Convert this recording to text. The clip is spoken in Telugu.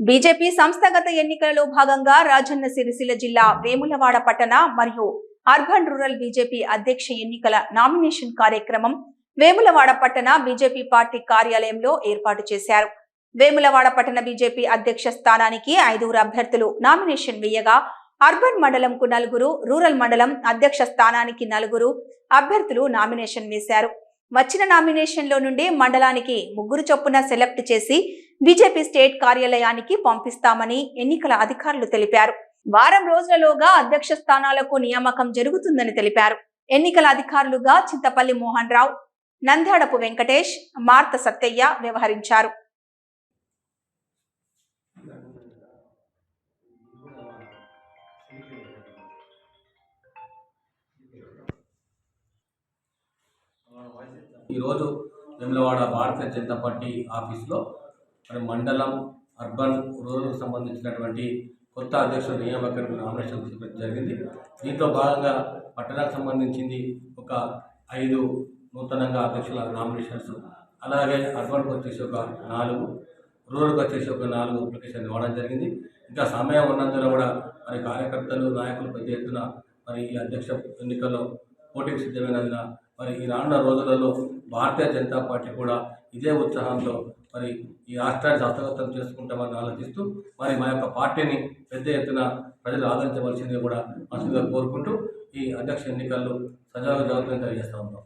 బీజేపీ సంస్థాగత ఎన్నికలలో భాగంగా రాజన్న సిరిసిల్ల జిల్లా వేములవాడ పట్టణ మరియు అర్బన్ రూరల్ బీజేపీ అధ్యక్ష ఎన్నికల నామినేషన్ కార్యక్రమం వేములవాడ పట్టణ బీజేపీ పార్టీ కార్యాలయంలో ఏర్పాటు చేశారు. వేములవాడ పట్టణ బీజేపీ అధ్యక్ష స్థానానికి ఐదుగురు అభ్యర్థులు నామినేషన్ వేయగా అర్బన్ మండలంకు నలుగురు రూరల్ మండలం అధ్యక్ష స్థానానికి నలుగురు అభ్యర్థులు నామినేషన్ వేశారు. వచ్చిన నామినేషన్లో నుండి మండలానికి ముగ్గురు చొప్పున సెలెక్ట్ చేసి బీజేపీ స్టేట్ కార్యాలయానికి పంపిస్తామని ఎన్నికల అధికారులు తెలిపారు. వారం రోజులలోగా అధ్యక్ష స్థానాలకు నియామకం జరుగుతుందని తెలిపారు. ఎన్నికల అధికారులుగా చింతపల్లి మోహన్ రావు నంద్యాడపు వెంకటేష్ మార్త సత్తయ్య వ్యవహరించారు. ఈరోజు వేములవాడ భారతీయ జనతా పార్టీ ఆఫీస్లో మరి మండలం అర్బన్ రూరల్కి సంబంధించినటువంటి కొత్త అధ్యక్షుల నియామకానికి నామినేషన్ జరిగింది. దీంట్లో భాగంగా పట్టణానికి సంబంధించింది ఒక ఐదు నూతనంగా అధ్యక్షుల నామినేషన్స్ అలాగే అర్బన్కి వచ్చేసి ఒక నాలుగు రూరల్కి వచ్చేసి ఒక నాలుగు అప్లికేషన్ ఇవ్వడం జరిగింది. ఇంకా సమయం ఉన్నందున కూడా మరి కార్యకర్తలు నాయకులు పెద్ద ఎత్తున మరి ఈ అధ్యక్ష ఎన్నికల్లో పోటీకి సిద్ధమైనందున మరి ఈ రానున్న రోజులలో భారతీయ జనతా పార్టీ కూడా ఇదే ఉత్సాహంతో మరి ఈ రాష్ట్రాన్ని హస్తగతం చేసుకుంటామని ఆలోచిస్తూ మరి మా యొక్క పార్టీని పెద్ద ఎత్తున ప్రజలు ఆదరించవలసింది కూడా మనసుగా కోరుకుంటూ ఈ అధ్యక్ష ఎన్నికల్లో సజావుగా జరుగుతుందని తెలియజేస్తా ఉన్నాం.